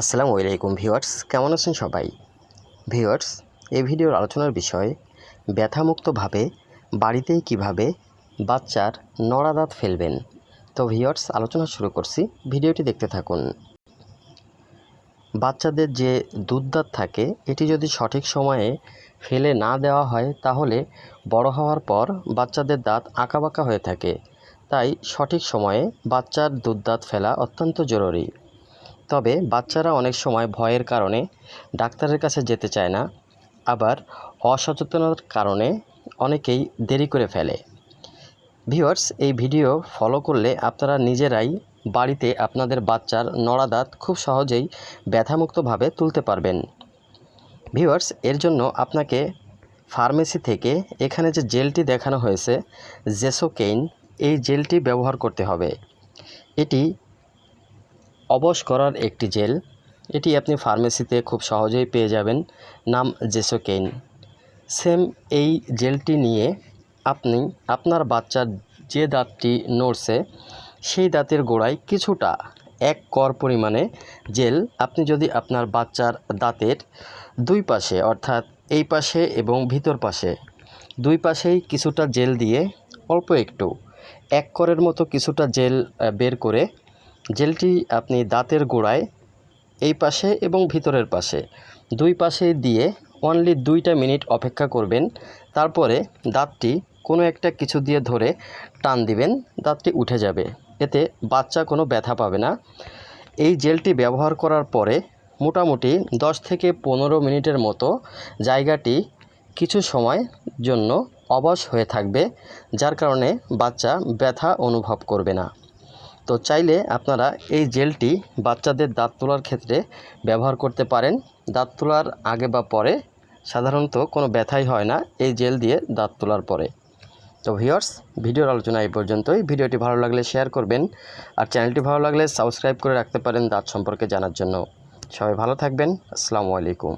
আসসালামু আলাইকুম ভিউয়ার্স, কেমন আছেন সবাই? ভিউয়ার্স, এই ভিডিওর আলোচনার বিষয়, ব্যথামুক্তভাবে বাড়িতেই কীভাবে বাচ্চার নড়া দাঁত ফেলবেন। তো ভিউয়ার্স, আলোচনা শুরু করছি, ভিডিওটি দেখতে থাকুন। বাচ্চাদের যে দুধ দাঁত থাকে, এটি যদি সঠিক সময়ে ফেলে না দেওয়া হয়, তাহলে বড় হওয়ার পর বাচ্চাদের দাঁত আঁকাবাঁকা হয়ে থাকে। তাই সঠিক সময়ে বাচ্চার দুধ দাঁত ফেলা অত্যন্ত জরুরি। তবে বাচ্চারা অনেক সময় ভয়ের কারণে ডাক্তারের কাছে যেতে চায় না। আবার অসচেতনতার কারণে অনেকেই দেরি করে ফেলে। ভিউয়ার্স, এই ভিডিও ফলো করলে আপনারা নিজেরাই বাড়িতে আপনাদের বাচ্চার নড়া দাঁত খুব সহজেই ব্যথামুক্তভাবে তুলতে পারবেন। ভিউয়ার্স, এর জন্য আপনাকে ফার্মেসি থেকে এখানে যে জেলটি দেখানো হয়েছে, জেসোকেইন, এই জেলটি ব্যবহার করতে হবে। এটি অবশ করার একটি জেল। এটি আপনি ফার্মেসিতে খুব সহজেই পেয়ে যাবেন। নাম জেসোকেইন। সেম এই জেলটি নিয়ে আপনি আপনার বাচ্চার যে দাঁতটি নড়ছে, সেই দাঁতের গোড়ায় কিছুটা, এক কর পরিমাণে জেল আপনি যদি আপনার বাচ্চার দাঁতের দুই পাশে, অর্থাৎ এই পাশে এবং ভিতর পাশে, দুই পাশেই কিছুটা জেল দিয়ে অল্প একটু, এক করের মতো কিছুটা জেল বের করে জেলটি আপনি দাঁতের গোড়ায়, এই পাশে এবং ভিতরের পাশে। দুই পাশে দিয়ে অনলি দুইটা মিনিট অপেক্ষা করবেন। তারপরে দাঁতটি কোনো একটা কিছু দিয়ে ধরে টান দিবেন, দাঁতটি উঠে যাবে। এতে বাচ্চা কোনো ব্যথা পাবে না। এই জেলটি ব্যবহার করার পরে মোটামুটি দশ থেকে পনেরো মিনিটের মতো জায়গাটি কিছু সময় জন্য অবশ হয়ে থাকবে, যার কারণে বাচ্চা ব্যথা অনুভব করবে না। তো চাইলে আপনারা এই জেলটি বাচ্চাদের দাঁত তোলার ক্ষেত্রে ব্যবহার করতে পারেন। দাঁত তোলার আগে বা পরে সাধারণত কোনো ব্যথাই হয় না, এই জেল দিয়ে দাঁত তোলার পরে। তো ভিউয়ার্স, ভিডিওর আলোচনা এই পর্যন্তই। ভিডিওটি ভালো লাগলে শেয়ার করবেন আর চ্যানেলটি ভালো লাগলে সাবস্ক্রাইব করে রাখতে পারেন দাঁত সম্পর্কে জানার জন্য। সবাই ভালো থাকবেন। আসসালামু আলাইকুম।